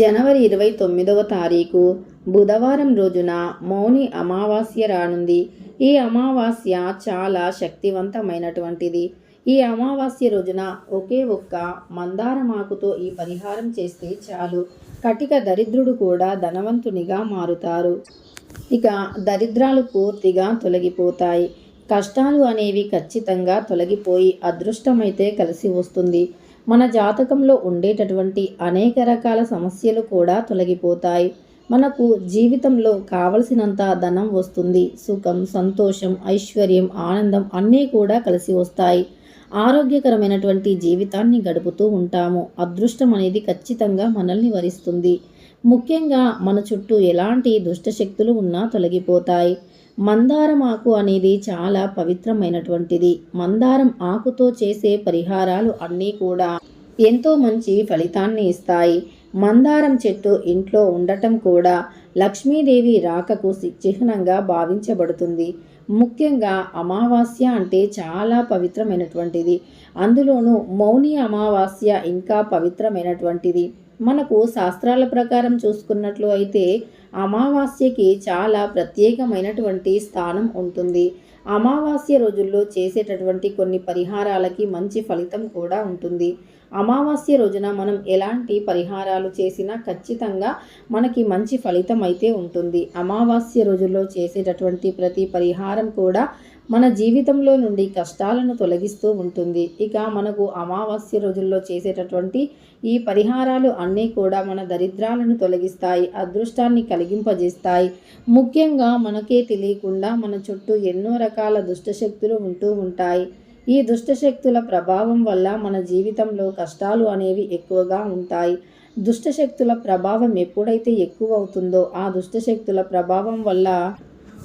జనవరి ఇరవై తొమ్మిదవ తారీఖు బుధవారం రోజున మౌని అమావాస్య రానుంది. ఈ అమావాస్య చాలా శక్తివంతమైనటువంటిది. ఈ అమావాస్య రోజున ఒకే ఒక్క మందారమాకుతో ఈ పరిహారం చేస్తే చాలు. కటిక దరిద్రుడు కూడా ధనవంతునిగా మారుతారు. ఇక దరిద్రాలు పూర్తిగా తొలగిపోతాయి. కష్టాలు అనేవి ఖచ్చితంగా తొలగిపోయి అదృష్టమైతే కలిసి వస్తుంది. మన జాతకంలో ఉండేటటువంటి అనేక రకాల సమస్యలు కూడా తొలగిపోతాయి. మనకు జీవితంలో కావలసినంత ధనం వస్తుంది. సుఖం సంతోషం ఐశ్వర్యం ఆనందం అన్నీ కూడా కలిసి వస్తాయి. ఆరోగ్యకరమైనటువంటి జీవితాన్ని గడుపుతూ ఉంటాము. అదృష్టం అనేది ఖచ్చితంగా మనల్ని వరిస్తుంది. ముఖ్యంగా మన చుట్టూ ఎలాంటి దుష్టశక్తులు ఉన్నా తొలగిపోతాయి. మందారం ఆకు అనేది చాలా పవిత్రమైనటువంటిది. మందారం ఆకుతో చేసే పరిహారాలు అన్నీ కూడా ఎంతో మంచి ఫలితాన్ని ఇస్తాయి. మందారం చెట్టు ఇంట్లో ఉండటం కూడా లక్ష్మీదేవి రాకకు చిహ్నంగా భావించబడుతుంది. ముఖ్యంగా అమావాస్య అంటే చాలా పవిత్రమైనటువంటిది. అందులోనూ మౌని అమావాస్య ఇంకా పవిత్రమైనటువంటిది. మనకు శాస్త్రాల ప్రకారం చూసుకున్నట్లు అయితే అమావాస్యకి చాలా ప్రత్యేకమైనటువంటి స్థానం ఉంటుంది. అమావాస్య రోజుల్లో చేసేటటువంటి కొన్ని పరిహారాలకి మంచి ఫలితం కూడా ఉంటుంది. అమావాస్య రోజున మనం ఎలాంటి పరిహారాలు చేసినా ఖచ్చితంగా మనకి మంచి ఫలితం అయితే ఉంటుంది. అమావాస్య రోజుల్లో చేసేటటువంటి ప్రతి పరిహారం కూడా మన జీవితంలో నుండి కష్టాలను తొలగిస్తూ ఉంటుంది. ఇక మనకు అమావాస్య రోజుల్లో చేసేటటువంటి ఈ పరిహారాలు అన్నీ కూడా మన దరిద్రాలను తొలగిస్తాయి అదృష్టాన్ని కలిగింపజేస్తాయి. ముఖ్యంగా మనకే తెలియకుండా మన చుట్టూ ఎన్నో రకాల దుష్టశక్తులు ఉంటూ ఉంటాయి. ఈ దుష్టశక్తుల ప్రభావం వల్ల మన జీవితంలో కష్టాలు అనేవి ఎక్కువగా ఉంటాయి. దుష్టశక్తుల ప్రభావం ఎప్పుడైతే ఎక్కువ అవుతుందో ఆ దుష్టశక్తుల ప్రభావం వల్ల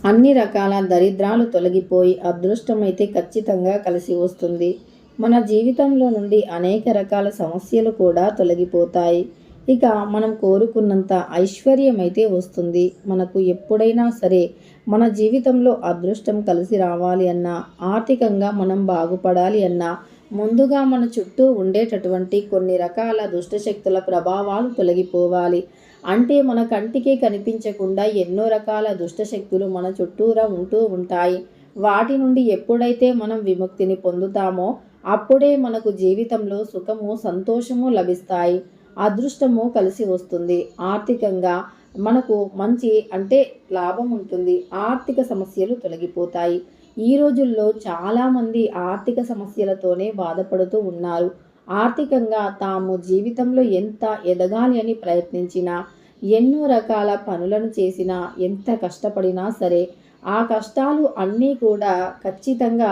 అన్ని రకాల దరిద్రాలు తొలగిపోయి అదృష్టమైతే ఖచ్చితంగా కలిసి వస్తుంది. మన జీవితంలో నుండి అనేక రకాల సమస్యలు కూడా తొలగిపోతాయి. ఇక మనం కోరుకున్నంత ఐశ్వర్యం అయితే వస్తుంది. మనకు ఎప్పుడైనా సరే మన జీవితంలో అదృష్టం కలిసి రావాలి అన్నా ఆర్థికంగా మనం బాగుపడాలి అన్నా ముందుగా మన చుట్టూ ఉండేటటువంటి కొన్ని రకాల దుష్టశక్తుల ప్రభావాలు తొలగిపోవాలి. అంటే మన కంటికి కనిపించకుండా ఎన్నో రకాల దుష్టశక్తులు మన చుట్టూరా ఉంటూ ఉంటాయి. వాటి నుండి ఎప్పుడైతే మనం విముక్తిని పొందుతామో అప్పుడే మనకు జీవితంలో సుఖము సంతోషము లభిస్తాయి. అదృష్టము కలిసి వస్తుంది. ఆర్థికంగా మనకు మంచి అంటే లాభం ఉంటుంది. ఆర్థిక సమస్యలు తొలగిపోతాయి. ఈ రోజుల్లో చాలామంది ఆర్థిక సమస్యలతోనే బాధపడుతూ ఉన్నారు. ఆర్థికంగా తాము జీవితంలో ఎంత ఎదగాలి అని ప్రయత్నించినా ఎన్నో రకాల పనులను చేసినా ఎంత కష్టపడినా సరే ఆ కష్టాలు అన్నీ కూడా ఖచ్చితంగా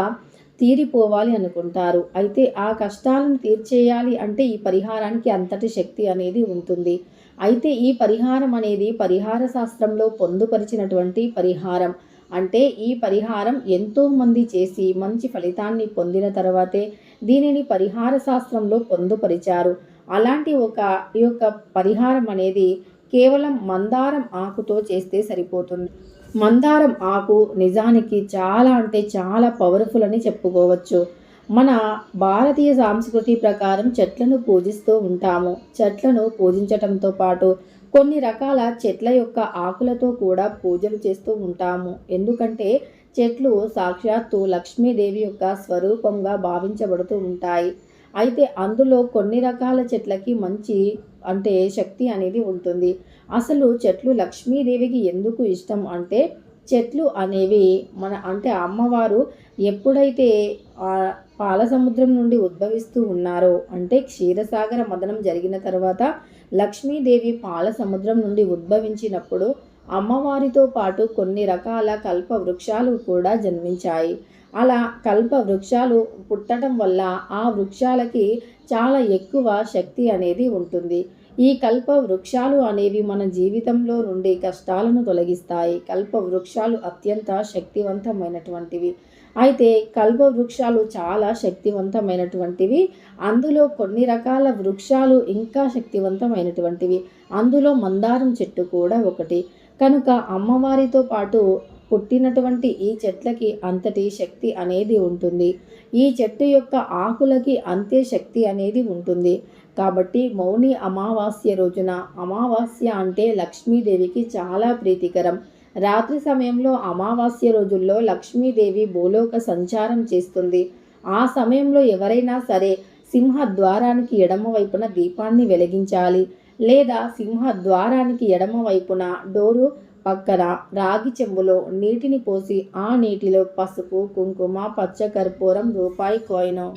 తీరిపోవాలి అనుకుంటారు. అయితే ఆ కష్టాలను తీర్చేయాలి అంటే ఈ పరిహారానికి అంతటి శక్తి అనేది ఉంటుంది. అయితే ఈ పరిహారం అనేది పరిహార శాస్త్రంలో పొందుపరిచినటువంటి పరిహారం. అంటే ఈ పరిహారం ఎంతోమంది చేసి మంచి ఫలితాన్ని పొందిన తర్వాతే దీనిని పరిహార శాస్త్రంలో పొందుపరిచారు. అలాంటి ఒక ఈ యొక్క పరిహారం అనేది కేవలం మందారం ఆకుతో చేస్తే సరిపోతుంది. మందారం ఆకు నిజానికి చాలా అంటే చాలా పవర్ఫుల్ అని చెప్పుకోవచ్చు. మన భారతీయ సాంస్కృతి ప్రకారం చెట్లను పూజిస్తూ ఉంటాము. చెట్లను పూజించటంతో పాటు కొన్ని రకాల చెట్ల యొక్క ఆకులతో కూడా పూజలు చేస్తూ ఉంటాము. ఎందుకంటే చెట్లు సాక్షాత్తు లక్ష్మీదేవి యొక్క స్వరూపంగా భావించబడుతూ ఉంటాయి. అయితే అందులో కొన్ని రకాల చెట్లకి మంచి అంటే శక్తి అనేది ఉంటుంది. అసలు చెట్లు లక్ష్మీదేవికి ఎందుకు ఇష్టం అంటే చెట్లు అనేవి మన అంటే అమ్మవారు ఎప్పుడైతే పాల సముద్రం నుండి ఉద్భవిస్తూ ఉన్నారో అంటే క్షీరసాగర మదనం జరిగిన తర్వాత లక్ష్మీదేవి పాల సముద్రం నుండి ఉద్భవించినప్పుడు అమ్మవారితో పాటు కొన్ని రకాల కల్ప వృక్షాలు కూడా జన్మించాయి. అలా కల్ప వృక్షాలు పుట్టడం వల్ల ఆ వృక్షాలకి చాలా ఎక్కువ శక్తి అనేది ఉంటుంది. ఈ కల్ప వృక్షాలు అనేవి మన జీవితంలో నుండి కష్టాలను తొలగిస్తాయి. కల్ప వృక్షాలు అత్యంత శక్తివంతమైనటువంటివి. అయితే కల్ప వృక్షాలు చాలా శక్తివంతమైనటువంటివి. అందులో కొన్ని రకాల వృక్షాలు ఇంకా శక్తివంతమైనటువంటివి. అందులో మందారం చెట్టు కూడా ఒకటి. కనుక అమ్మవారితో పాటు పుట్టినటువంటి ఈ చెట్లకి అంతటి శక్తి అనేది ఉంటుంది. ఈ చెట్టు యొక్క ఆకులకి అంతే శక్తి అనేది ఉంటుంది. కాబట్టి మౌని అమావాస్య రోజున అమావాస్య అంటే లక్ష్మీదేవికి చాలా ప్రీతికరం. రాత్రి సమయంలో అమావాస్య రోజుల్లో లక్ష్మీదేవి భూలోక సంచారం చేస్తుంది. ఆ సమయంలో ఎవరైనా సరే సింహ ద్వారానికి ఎడమ వైపున దీపాన్ని వెలిగించాలి. లేదా సింహ ద్వారానికి ఎడమ వైపున డోరు పక్కన రాగి చెంబులో నీటిని పోసి ఆ నీటిలో పసుపు కుంకుమ పచ్చ కర్పూరం రూపాయి కాయిను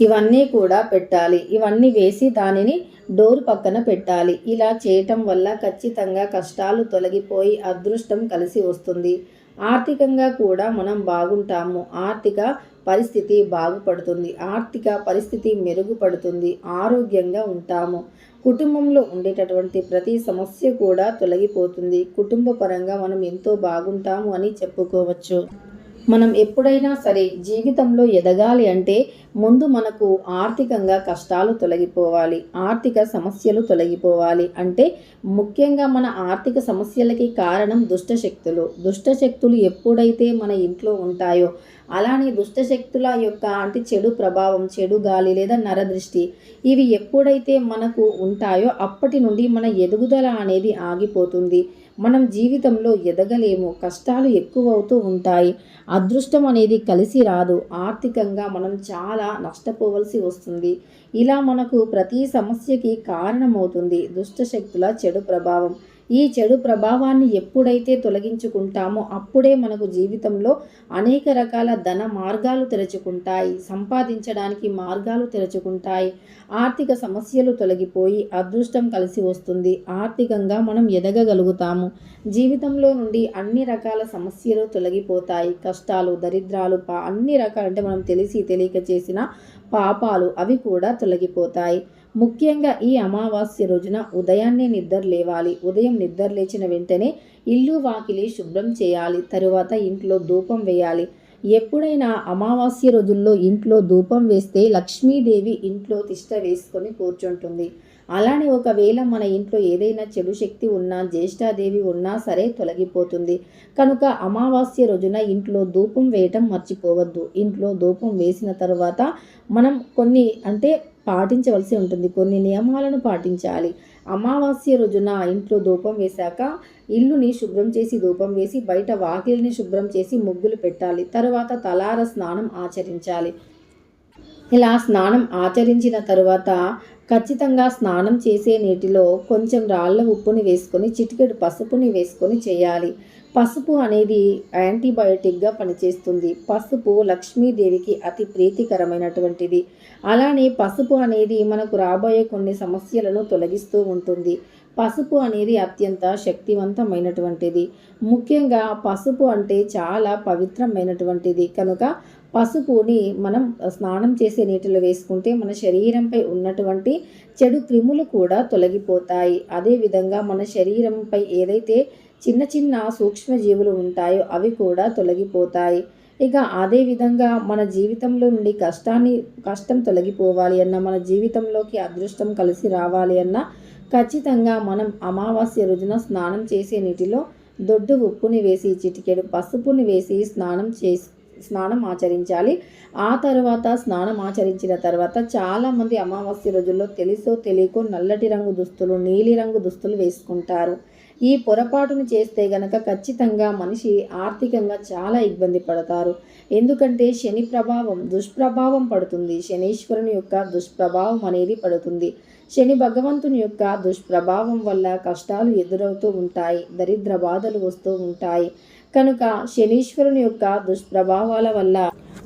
ఇవన్నీ కూడా పెట్టాలి. ఇవన్నీ వేసి దానిని డోర్ పక్కన పెట్టాలి. ఇలా చేయటం వల్ల ఖచ్చితంగా కష్టాలు తొలగిపోయి అదృష్టం కలిసి వస్తుంది. ఆర్థికంగా కూడా మనం బాగుంటాము. ఆర్థిక పరిస్థితి బాగుపడుతుంది. ఆర్థిక పరిస్థితి మెరుగుపడుతుంది. ఆరోగ్యంగా ఉంటాము. కుటుంబంలో ఉండేటటువంటి ప్రతి సమస్య కూడా తొలగిపోతుంది. కుటుంబ పరంగా మనం ఎంతో బాగుంటాము అని చెప్పుకోవచ్చు. మనం ఎప్పుడైనా సరే జీవితంలో ఎదగాలి అంటే ముందు మనకు ఆర్థికంగా కష్టాలు తొలగిపోవాలి ఆర్థిక సమస్యలు తొలగిపోవాలి అంటే ముఖ్యంగా మన ఆర్థిక సమస్యలకి కారణం దుష్టశక్తులు. దుష్టశక్తులు ఎప్పుడైతే మన ఇంట్లో ఉంటాయో అలానే దుష్టశక్తుల యొక్క అంటే చెడు ప్రభావం చెడు గాలి లేదా నరదృష్టి ఇవి ఎప్పుడైతే మనకు ఉంటాయో అప్పటి నుండి మన ఎదుగుదల అనేది ఆగిపోతుంది. మనం జీవితంలో ఎదగలేము కష్టాలు ఎక్కువ అవుతూ ఉంటాయి. అదృష్టం అనేది కలిసి రాదు. ఆర్థికంగా మనం చాలా నష్టపోవలసి వస్తుంది. ఇలా మనకు ప్రతి సమస్యకి కారణమవుతుంది. దుష్టశక్తుల చెడు ప్రభావం. ఈ చెడు ప్రభావాన్ని ఎప్పుడైతే తొలగించుకుంటామో అప్పుడే మనకు జీవితంలో అనేక రకాల ధన మార్గాలు తెరచుకుంటాయి. సంపాదించడానికి మార్గాలు తెరచుకుంటాయి. ఆర్థిక సమస్యలు తొలగిపోయి అదృష్టం కలిసి వస్తుంది. ఆర్థికంగా మనం ఎదగగలుగుతాము. జీవితంలో నుండి అన్ని రకాల సమస్యలు తొలగిపోతాయి. కష్టాలు దరిద్రాలు పా అన్ని రకాలంటే మనం తెలిసి తెలియక చేసిన పాపాలు అవి కూడా తొలగిపోతాయి. ముఖ్యంగా ఈ అమావాస్య రోజున ఉదయాన్నే నిద్ర లేవాలి. ఉదయం నిద్ర లేచిన వెంటనే ఇల్లు వాకిలి శుభ్రం చేయాలి. తరువాత ఇంట్లో ధూపం వేయాలి. ఎప్పుడైనా అమావాస్య రోజుల్లో ఇంట్లో ధూపం వేస్తే లక్ష్మీదేవి ఇంట్లో తిష్ట వేసుకొని కూర్చుంటుంది. అలానే ఒకవేళ మన ఇంట్లో ఏదైనా చెడు శక్తి ఉన్నా జ్యేష్ఠాదేవి ఉన్నా సరే తొలగిపోతుంది. కనుక అమావాస్య రోజున ఇంట్లో ధూపం వేయటం మర్చిపోవద్దు. ఇంట్లో ధూపం వేసిన తర్వాత మనం కొన్ని అంటే పాటించవలసి ఉంటుంది. కొన్ని నియమాలను పాటించాలి. అమావాస్య రోజున ఇంట్లో ధూపం వేశాక ఇల్లుని శుభ్రం చేసి ధూపం వేసి బయట వాకిలిని శుభ్రం చేసి ముగ్గులు పెట్టాలి. తర్వాత తలార స్నానం ఆచరించాలి. ఇలా స్నానం ఆచరించిన తరువాత ఖచ్చితంగా స్నానం చేసే నీటిలో కొంచెం రాళ్ళ ఉప్పుని వేసుకొని చిటికెడు పసుపుని వేసుకొని చేయాలి. పసుపు అనేది యాంటీబయోటిక్గా పనిచేస్తుంది. పసుపు లక్ష్మీదేవికి అతి ప్రీతికరమైనటువంటిది. అలానే పసుపు అనేది మనకు రాబోయే కొన్ని సమస్యలను తొలగిస్తూ ఉంటుంది. పసుపు అనేది అత్యంత శక్తివంతమైనటువంటిది. ముఖ్యంగా పసుపు అంటే చాలా పవిత్రమైనటువంటిది. కనుక పసుపుని మనం స్నానం చేసే నీటిలో వేసుకుంటే మన శరీరంపై ఉన్నటువంటి చెడు క్రిములు కూడా తొలగిపోతాయి. అదేవిధంగా మన శరీరంపై ఏదైతే చిన్న చిన్న సూక్ష్మజీవులు ఉంటాయో అవి కూడా తొలగిపోతాయి. ఇక అదే విధంగా మన జీవితంలో నుండి కష్టాన్ని కష్టం తొలగిపోవాలి అన్న మన జీవితంలోకి అదృష్టం కలిసి రావాలి అన్న ఖచ్చితంగా మనం అమావాస్య రోజున స్నానం చేసే నీటిలో దొడ్డు ఉప్పుని వేసి చిటికెడు పసుపుని వేసి స్నానం చేసి స్నానం ఆచరించాలి. ఆ తర్వాత స్నానం ఆచరించిన తర్వాత చాలామంది అమావాస్య రోజుల్లో తెలుసో తెలియకో నల్లటి రంగు దుస్తులు నీలిరంగు దుస్తులు వేసుకుంటారు. ఈ పొరపాటును చేస్తే గనక ఖచ్చితంగా మనిషి ఆర్థికంగా చాలా ఇబ్బంది పడతారు. ఎందుకంటే శని ప్రభావం దుష్ప్రభావం పడుతుంది. శనీశ్వరుని యొక్క దుష్ప్రభావం అనేది పడుతుంది. శని భగవంతుని యొక్క దుష్ప్రభావం వల్ల కష్టాలు ఎదురవుతూ ఉంటాయి దరిద్ర బాధలు వస్తూ ఉంటాయి. కనుక శనీశ్వరుని యొక్క దుష్ప్రభావాల వల్ల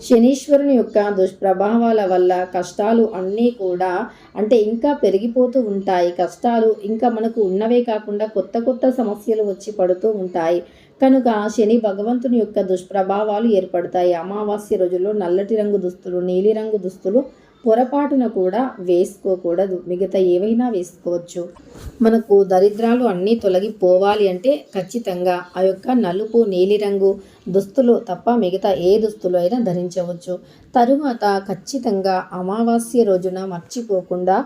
శనీశ్వరుని యొక్క దుష్ప్రభావాల వల్ల కష్టాలు అన్నీ కూడా అంటే ఇంకా పెరిగిపోతూ ఉంటాయి. కష్టాలు ఇంకా మనకు ఉన్నవే కాకుండా కొత్త కొత్త సమస్యలు వచ్చి పడుతూ ఉంటాయి. కనుక శని భగవంతుని యొక్క దుష్ప్రభావాలు ఏర్పడతాయి. అమావాస్య రోజుల్లో నల్లటి రంగు దుస్తులు నీలిరంగు దుస్తులు పొరపాటున కూడా వేసుకోకూడదు. మిగతా ఏవైనా వేసుకోవచ్చు. మనకు దరిద్రాలు అన్నీ తొలగిపోవాలి అంటే ఖచ్చితంగా ఆ యొక్క నలుపు నీలిరంగు దుస్తులు తప్ప మిగతా ఏ దుస్తులు అయినా ధరించవచ్చు. తరువాత ఖచ్చితంగా అమావాస్య రోజున మర్చిపోకుండా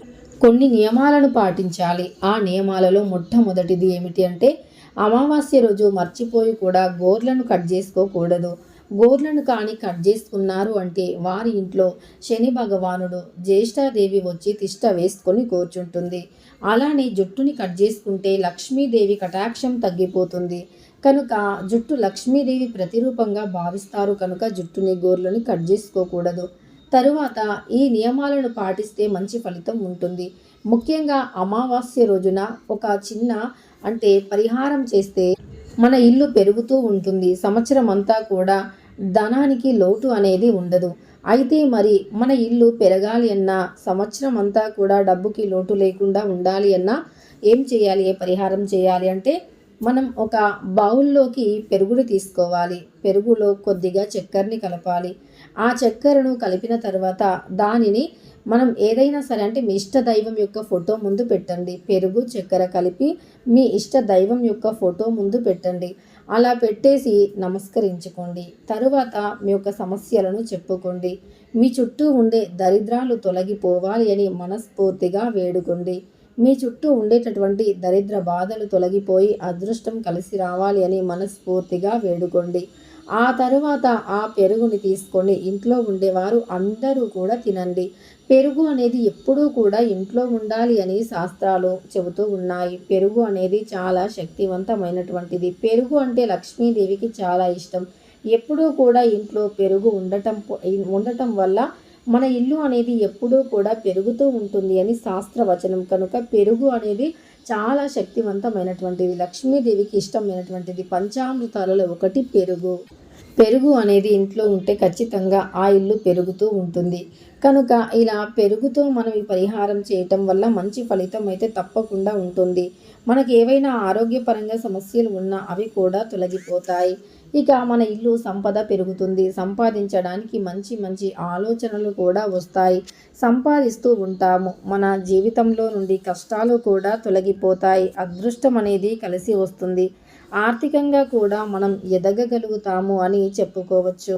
కొన్ని నియమాలను పాటించాలి. ఆ నియమాలలో మొట్టమొదటిది ఏమిటి అంటే అమావాస్య రోజు మర్చిపోయి కూడా గోర్లను కట్ చేసుకోకూడదు. గోర్లను కానీ కట్ చేసుకున్నారు అంటే వారి ఇంట్లో శని భగవానుడు జ్యేష్ఠాదేవి వచ్చి తిష్ట వేసుకొని కూర్చుంటుంది. అలానే జుట్టుని కట్ చేసుకుంటే లక్ష్మీదేవి కటాక్షం తగ్గిపోతుంది. కనుక జుట్టు లక్ష్మీదేవి ప్రతిరూపంగా భావిస్తారు కనుక జుట్టుని గోర్లని కట్ చేసుకోకూడదు. తరువాత ఈ నియమాలను పాటిస్తే మంచి ఫలితం ఉంటుంది. ముఖ్యంగా అమావాస్య రోజున ఒక చిన్న అంటే పరిహారం చేస్తే మన ఇల్లు పెరుగుతూ ఉంటుంది. సంవత్సరం అంతా కూడా ధనానికి లోటు అనేది ఉండదు. అయితే మరి మన ఇల్లు పెరగాలి అన్నా సంవత్సరం అంతా కూడా డబ్బుకి లోటు లేకుండా ఉండాలి అన్నా ఏం చేయాలి? ఏ పరిహారం చేయాలి? అంటే మనం ఒక బౌల్లోకి పెరుగులు తీసుకోవాలి. పెరుగులో కొద్దిగా చక్కెరని కలపాలి. ఆ చక్కెరను కలిపిన తర్వాత దానిని మనం ఏదైనా సరే అంటే మీ ఇష్ట దైవం యొక్క ఫోటో ముందు పెట్టండి. పెరుగు చక్కెర కలిపి మీ ఇష్ట దైవం యొక్క ఫోటో ముందు పెట్టండి. అలా పెట్టేసి నమస్కరించుకోండి. తరువాత మీ యొక్క సమస్యలను చెప్పుకోండి. మీ చుట్టూ ఉండే దరిద్రాలు తొలగిపోవాలి అని మనస్ఫూర్తిగా వేడుకోండి. మీ చుట్టూ ఉండేటటువంటి దరిద్ర బాధలు తొలగిపోయి అదృష్టం కలిసి రావాలి అని మనస్ఫూర్తిగా వేడుకోండి. ఆ తరువాత ఆ పెరుగుని తీసుకొని ఇంట్లో ఉండేవారు అందరూ కూడా తినండి. పెరుగు అనేది ఎప్పుడూ కూడా ఇంట్లో ఉండాలి అని శాస్త్రాలు చెబుతూ ఉన్నాయి. పెరుగు అనేది చాలా శక్తివంతమైనటువంటిది. పెరుగు అంటే లక్ష్మీదేవికి చాలా ఇష్టం. ఎప్పుడూ కూడా ఇంట్లో పెరుగు ఉండటం ఉండటం వల్ల మన ఇల్లు అనేది ఎప్పుడూ కూడా పెరుగుతూ ఉంటుంది అని శాస్త్రవచనం. కనుక పెరుగు అనేది చాలా శక్తివంతమైనటువంటిది. లక్ష్మీదేవికి ఇష్టమైనటువంటిది పంచామృతాలలో ఒకటి పెరుగు. పెరుగు అనేది ఇంట్లో ఉంటే ఖచ్చితంగా ఆ ఇల్లు పెరుగుతూ ఉంటుంది. కనుక ఇలా పెరుగుతూ మనం ఈ పరిహారం చేయటం వల్ల మంచి ఫలితం అయితే తప్పకుండా ఉంటుంది. మనకి ఏవైనా ఆరోగ్యపరంగా సమస్యలు ఉన్నా అవి కూడా తొలగిపోతాయి. ఇక మన ఇల్లు సంపద పెరుగుతుంది. సంపాదించడానికి మంచి మంచి ఆలోచనలు కూడా వస్తాయి. సంపాదిస్తూ ఉంటాము. మన జీవితంలో నుండి కష్టాలు కూడా తొలగిపోతాయి. అదృష్టం అనేది కలిసి వస్తుంది. ఆర్థికంగా కూడా మనం ఎదగగలుగుతాము అని చెప్పుకోవచ్చు.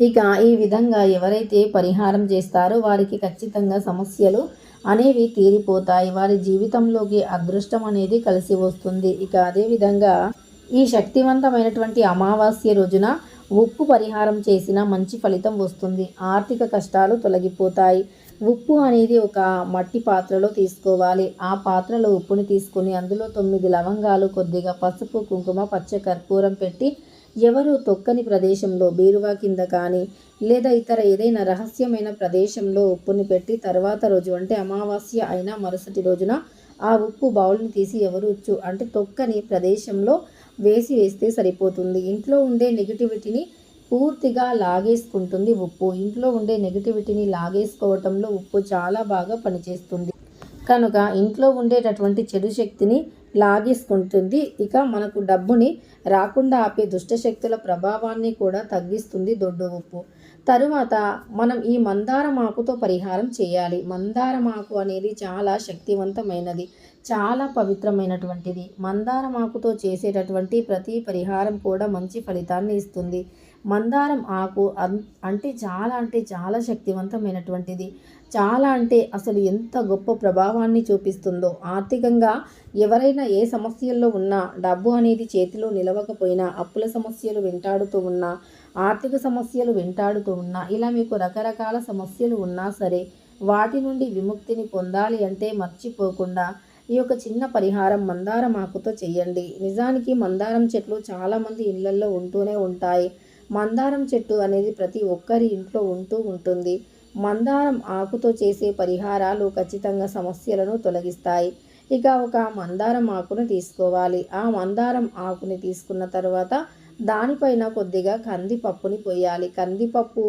ఇక ఈ విధంగా ఎవరైతే పరిహారం చేస్తారో వారికి ఖచ్చితంగా సమస్యలు అనేవి తీరిపోతాయి. వారి జీవితంలోకి అదృష్టం అనేది కలిసి వస్తుంది. ఇక అదేవిధంగా ఈ శక్తివంతమైనటువంటి అమావాస్య రోజున ఉప్పు పరిహారం చేసిన మంచి ఫలితం వస్తుంది. ఆర్థిక కష్టాలు తొలగిపోతాయి. ఉప్పు అనేది ఒక మట్టి పాత్రలో తీసుకోవాలి. ఆ పాత్రలో ఉప్పుని తీసుకుని అందులో తొమ్మిది లవంగాలు కొద్దిగా పసుపు కుంకుమ పచ్చ కర్పూరం పెట్టి ఎవరు తొక్కని ప్రదేశంలో బీరువా కింద కానీ లేదా ఇతర ఏదైనా రహస్యమైన ప్రదేశంలో ఉప్పుని పెట్టి తర్వాత రోజు అంటే అమావాస్య అయినా మరుసటి రోజున ఆ ఉప్పు బౌల్ని తీసి ఎవరు అంటే తొక్కని ప్రదేశంలో వేసి వేస్తే సరిపోతుంది. ఇంట్లో ఉండే నెగిటివిటీని పూర్తిగా లాగేసుకుంటుంది ఉప్పు. ఇంట్లో ఉండే నెగిటివిటీని లాగేసుకోవటంలో ఉప్పు చాలా బాగా పనిచేస్తుంది. కనుక ఇంట్లో ఉండేటటువంటి చెడు శక్తిని లాగేసుకుంటుంది. ఇక మనకు డబ్బుని రాకుండా ఆపే దుష్టశక్తుల ప్రభావాన్ని కూడా తగ్గిస్తుంది దొడ్డు ఉప్పు. తరువాత మనం ఈ మందారం ఆకుతో పరిహారం చేయాలి. మందారం ఆకు అనేది చాలా శక్తివంతమైనది. చాలా పవిత్రమైనటువంటిది. మందారం ఆకుతో చేసేటటువంటి ప్రతి పరిహారం కూడా మంచి ఫలితాన్ని ఇస్తుంది. మందారం ఆకు అంటే చాలా అంటే చాలా శక్తివంతమైనటువంటిది. చాలా అంటే అసలు ఎంత గొప్ప ప్రభావాన్ని చూపిస్తుందో. ఆర్థికంగా ఎవరైనా ఏ సమస్యల్లో ఉన్నా డబ్బు అనేది చేతిలో నిలవకపోయినా అప్పుల సమస్యలు వెంటాడుతూ ఉన్నా ఆర్థిక సమస్యలు వెంటాడుతూ ఉన్నా ఇలా మీకు రకరకాల సమస్యలు ఉన్నా సరే వాటి నుండి విముక్తిని పొందాలి అంటే మర్చిపోకుండా ఈ యొక్క చిన్న పరిహారం మందారం ఆకుతో చేయండి నిజానికి మందారం చెట్లు చాలామంది ఇళ్ళల్లో ఉంటూనే ఉంటాయి. మందారం చెట్టు అనేది ప్రతి ఒక్కరి ఇంట్లో ఉంటూ ఉంటుంది. మందారం ఆకుతో చేసే పరిహారాలు ఖచ్చితంగా సమస్యలను తొలగిస్తాయి. ఇక ఒక మందారం ఆకును తీసుకోవాలి. ఆ మందారం ఆకుని తీసుకున్న తర్వాత దానిపైన కొద్దిగా కందిపప్పుని పోయాలి. కందిపప్పు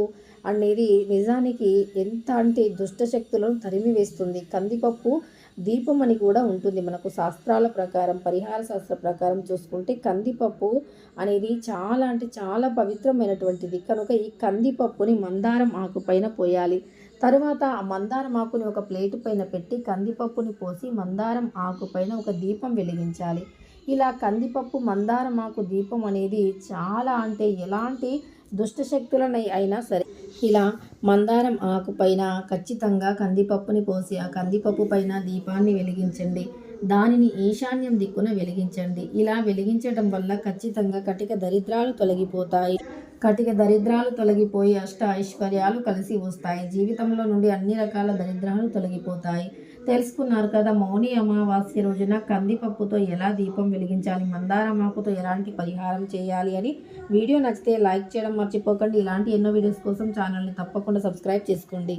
అనేది నిజానికి ఎంత అంటే దుష్టశక్తులను తరిమి వేస్తుంది కందిపప్పు దీపం అని కూడా ఉంటుంది. మనకు శాస్త్రాల ప్రకారం పరిహార శాస్త్ర ప్రకారం చూసుకుంటే కందిపప్పు అనేది చాలా అంటే చాలా పవిత్రమైనటువంటిది. కనుక ఈ కందిపప్పుని మందారం ఆకు పైన పోయాలి. తర్వాత ఆ మందారం ఆకుని ఒక ప్లేటు పైన పెట్టి కందిపప్పుని పోసి మందారం ఆకు పైన ఒక దీపం వెలిగించాలి. ఇలా కందిపప్పు మందారం ఆకు దీపం అనేది చాలా అంటే ఎలాంటి దుష్టశక్తులనై అయినా సరే ఇలా మందారం ఆకు పైన ఖచ్చితంగా కందిపప్పుని పోసి ఆ కందిపప్పు పైన దీపాన్ని వెలిగించండి. దానిని ఈశాన్యం దిక్కున వెలిగించండి. ఇలా వెలిగించడం వల్ల ఖచ్చితంగా కటిక దరిద్రాలు తొలగిపోతాయి. కటిక దరిద్రాలు తొలగిపోయి అష్ట ఐశ్వర్యాలు కలిసి వస్తాయి. జీవితంలో నుండి అన్ని రకాల దరిద్రాలు తొలగిపోతాయి. తెలుసుకున్నారు కదా మౌని అమావాస్య రోజున కందిపప్పుతో ఎలా దీపం వెలిగించాలి మందారమాకుతో ఎలాంటి పరిహారం చేయాలి అని వీడియో నచ్చితే లైక్ చేయడం మర్చిపోకండి. ఇలాంటి ఎన్నో వీడియోస్ కోసం ఛానల్ని తప్పకుండా సబ్స్క్రైబ్ చేసుకోండి.